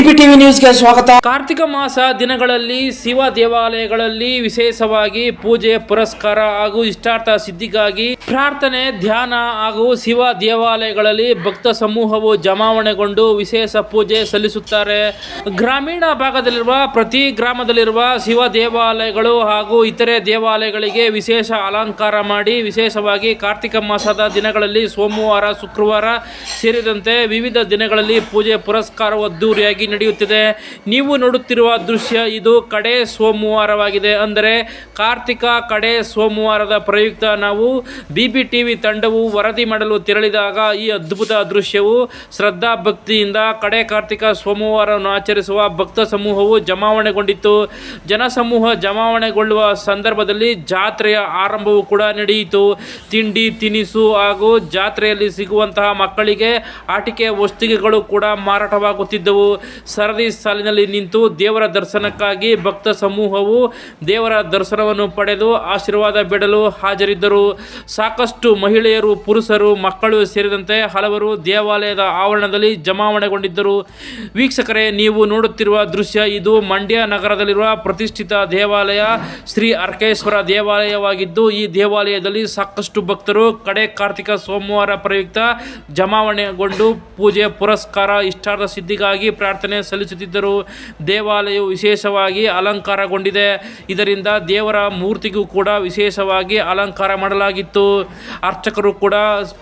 ನ್ಯೂಸ್ಗೆ ಸ್ವಾಗತ. ಕಾರ್ತಿಕ ಮಾಸ ದಿನಗಳಲ್ಲಿ ಶಿವ ದೇವಾಲಯಗಳಲ್ಲಿ ವಿಶೇಷವಾಗಿ ಪೂಜೆ, ಪುರಸ್ಕಾರ ಹಾಗೂ ಇಷ್ಟಾರ್ಥ ಸಿದ್ಧಿಗಾಗಿ ಪ್ರಾರ್ಥನೆ, ಧ್ಯಾನ ಹಾಗೂ ಶಿವ ದೇವಾಲಯಗಳಲ್ಲಿ ಭಕ್ತ ಸಮೂಹವು ಜಮಾವಣೆಗೊಂಡು ವಿಶೇಷ ಪೂಜೆ ಸಲ್ಲಿಸುತ್ತಾರೆ. ಗ್ರಾಮೀಣ ಭಾಗದಲ್ಲಿರುವ ಪ್ರತಿ ಗ್ರಾಮದಲ್ಲಿರುವ ಶಿವ ದೇವಾಲಯಗಳು ಹಾಗೂ ಇತರೆ ದೇವಾಲಯಗಳಿಗೆ ವಿಶೇಷ ಅಲಂಕಾರ ಮಾಡಿ ವಿಶೇಷವಾಗಿ ಕಾರ್ತಿಕ ಮಾಸದ ದಿನಗಳಲ್ಲಿ ಸೋಮವಾರ, ಶುಕ್ರವಾರ ಸೇರಿದಂತೆ ವಿವಿಧ ದಿನಗಳಲ್ಲಿ ಪೂಜೆ, ಪುರಸ್ಕಾರ ಅದ್ದೂರಿಯಾಗಿ ನಡೆಯುತ್ತಿದೆ. ನೀವು ನೋಡುತ್ತಿರುವ ದೃಶ್ಯ ಇದು ಕಡೆ ಸೋಮವಾರವಾಗಿದೆ. ಅಂದರೆ ಕಾರ್ತಿಕ ಕಡೆ ಸೋಮವಾರದ ಪ್ರಯುಕ್ತ ನಾವು ಬಿ ಬಿ ಟಿ ವಿ ತಂಡವು ವರದಿ ಮಾಡಲು ತೆರಳಿದಾಗ ಈ ಅದ್ಭುತ ದೃಶ್ಯವು ಶ್ರದ್ಧಾ ಭಕ್ತಿಯಿಂದ ಕಡೆ ಕಾರ್ತಿಕ ಸೋಮವಾರವನ್ನು ಆಚರಿಸುವ ಭಕ್ತ ಸಮೂಹವು ಜಮಾವಣೆಗೊಂಡಿತ್ತು. ಜನಸಮೂಹ ಜಮಾವಣೆಗೊಳ್ಳುವ ಸಂದರ್ಭದಲ್ಲಿ ಜಾತ್ರೆಯ ಆರಂಭವೂ ಕೂಡ ನಡೆಯಿತು. ತಿಂಡಿ, ತಿನಿಸು ಹಾಗೂ ಜಾತ್ರೆಯಲ್ಲಿ ಸಿಗುವಂತಹ ಮಕ್ಕಳಿಗೆ ಆಟಿಕೆ ವಸ್ತುಗಳು ಕೂಡ ಮಾರಾಟವಾಗುತ್ತಿದ್ದವು. ಸರದಿ ಸಾಲಿನಲ್ಲಿ ನಿಂತು ದೇವರ ದರ್ಶನಕ್ಕಾಗಿ ಭಕ್ತ ಸಮೂಹವು ದೇವರ ದರ್ಶನವನ್ನು ಪಡೆದು ಆಶೀರ್ವಾದ ಬಿಡಲು ಹಾಜರಿದ್ದರು. ಸಾಕಷ್ಟು ಮಹಿಳೆಯರು, ಪುರುಷರು, ಮಕ್ಕಳು ಸೇರಿದಂತೆ ಹಲವರು ದೇವಾಲಯದ ಆವರಣದಲ್ಲಿ ಜಮಾವಣೆಗೊಂಡಿದ್ದರು. ವೀಕ್ಷಕರೇ, ನೀವು ನೋಡುತ್ತಿರುವ ದೃಶ್ಯ ಇದು. ಮಂಡ್ಯ ನಗರದಲ್ಲಿರುವ ಪ್ರತಿಷ್ಠಿತ ದೇವಾಲಯ ಶ್ರೀ ಅರ್ಕೇಶ್ವರ ದೇವಾಲಯವಾಗಿದ್ದು, ಈ ದೇವಾಲಯದಲ್ಲಿ ಸಾಕಷ್ಟು ಭಕ್ತರು ಕಡೆ ಕಾರ್ತಿಕ ಸೋಮವಾರ ಪ್ರಯುಕ್ತ ಜಮಾವಣೆಗೊಂಡು ಪೂಜೆ, ಪುರಸ್ಕಾರ, ಇಷ್ಟಾರ್ಥ ಸಿದ್ಧಿಗಾಗಿ ಪ್ರಾರ್ಥನೆ ಸಲ್ಲಿಸುತ್ತಿದ್ದರು ದೇವಾಲಯವು ವಿಶೇಷವಾಗಿ ಅಲಂಕಾರಗೊಂಡಿದೆ. ಇದರಿಂದ ದೇವರ ಮೂರ್ತಿಗೂ ಕೂಡ ವಿಶೇಷವಾಗಿ ಅಲಂಕಾರ ಮಾಡಲಾಗಿತ್ತು. ಅರ್ಚಕರು ಕೂಡ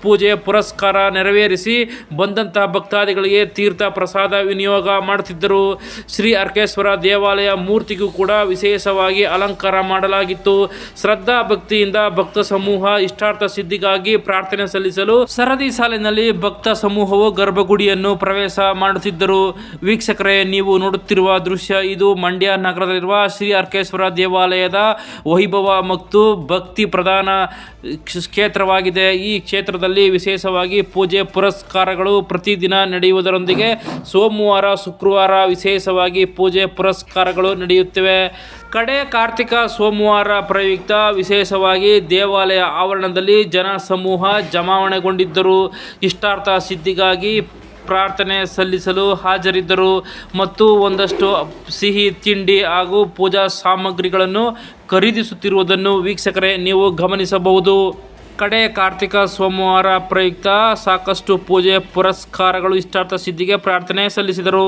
ಪೂಜೆ ಪುರಸ್ಕಾರ ನೆರವೇರಿಸಿ ಬಂದಂತಹ ಭಕ್ತಾದಿಗಳಿಗೆ ತೀರ್ಥ ಪ್ರಸಾದ ವಿನಿಯೋಗ ಮಾಡುತ್ತಿದ್ದರು. ಶ್ರೀ ಅರ್ಕೇಶ್ವರ ದೇವಾಲಯ ಮೂರ್ತಿಗೂ ಕೂಡ ವಿಶೇಷವಾಗಿ ಅಲಂಕಾರ ಮಾಡಲಾಗಿತ್ತು. ಶ್ರದ್ಧಾ ಭಕ್ತಿಯಿಂದ ಭಕ್ತ ಸಮೂಹ ಇಷ್ಟಾರ್ಥ ಸಿದ್ಧಿಗಾಗಿ ಪ್ರಾರ್ಥನೆ ಸಲ್ಲಿಸಲು ಸರದಿ ಸಾಲಿನಲ್ಲಿ ಭಕ್ತ ಸಮೂಹವು ಗರ್ಭಗುಡಿಯನ್ನು ಪ್ರವೇಶ ಮಾಡುತ್ತಿದ್ದರು. ವೀಕ್ಷಕರೇ, ನೀವು ನೋಡುತ್ತಿರುವ ದೃಶ್ಯ ಇದು. ಮಂಡ್ಯ ನಗರದಲ್ಲಿರುವ ಶ್ರೀ ಅರ್ಕೇಶ್ವರ ದೇವಾಲಯದ ವೈಭವ ಮತ್ತು ಭಕ್ತಿ ಪ್ರಧಾನ ಕ್ಷೇತ್ರವಾಗಿದೆ. ಈ ಕ್ಷೇತ್ರದಲ್ಲಿ ವಿಶೇಷವಾಗಿ ಪೂಜೆ ಪುರಸ್ಕಾರಗಳು ಪ್ರತಿದಿನ ನಡೆಯುವುದರೊಂದಿಗೆ ಸೋಮವಾರ, ಶುಕ್ರವಾರ ವಿಶೇಷವಾಗಿ ಪೂಜೆ ಪುರಸ್ಕಾರಗಳು ನಡೆಯುತ್ತಿವೆ. ಕಡೆ ಕಾರ್ತಿಕ ಸೋಮವಾರ ಪ್ರಯುಕ್ತ ವಿಶೇಷವಾಗಿ ದೇವಾಲಯ ಆವರಣದಲ್ಲಿ ಜನ ಸಮೂಹ ಜಮಾವಣೆಗೊಂಡಿದ್ದರು. ಇಷ್ಟಾರ್ಥ ಸಿದ್ಧಿಗಾಗಿ ಪ್ರಾರ್ಥನೆ ಸಲ್ಲಿಸಲು ಹಾಜರಿದ್ದರು ಮತ್ತು ಒಂದಷ್ಟು ಸಿಹಿ, ತಿಂಡಿ ಹಾಗೂ ಪೂಜಾ ಸಾಮಗ್ರಿಗಳನ್ನು ಖರೀದಿಸುತ್ತಿರುವುದನ್ನು ವೀಕ್ಷಕರೇ ನೀವು ಗಮನಿಸಬಹುದು. ಕಡೆ ಕಾರ್ತಿಕ ಸೋಮವಾರ ಪ್ರಯುಕ್ತ ಸಾಕಷ್ಟು ಪೂಜೆ ಪುರಸ್ಕಾರಗಳು ಇಷ್ಟಾರ್ಥ ಸಿದ್ಧಿಗೆ ಪ್ರಾರ್ಥನೆ ಸಲ್ಲಿಸಿದರು.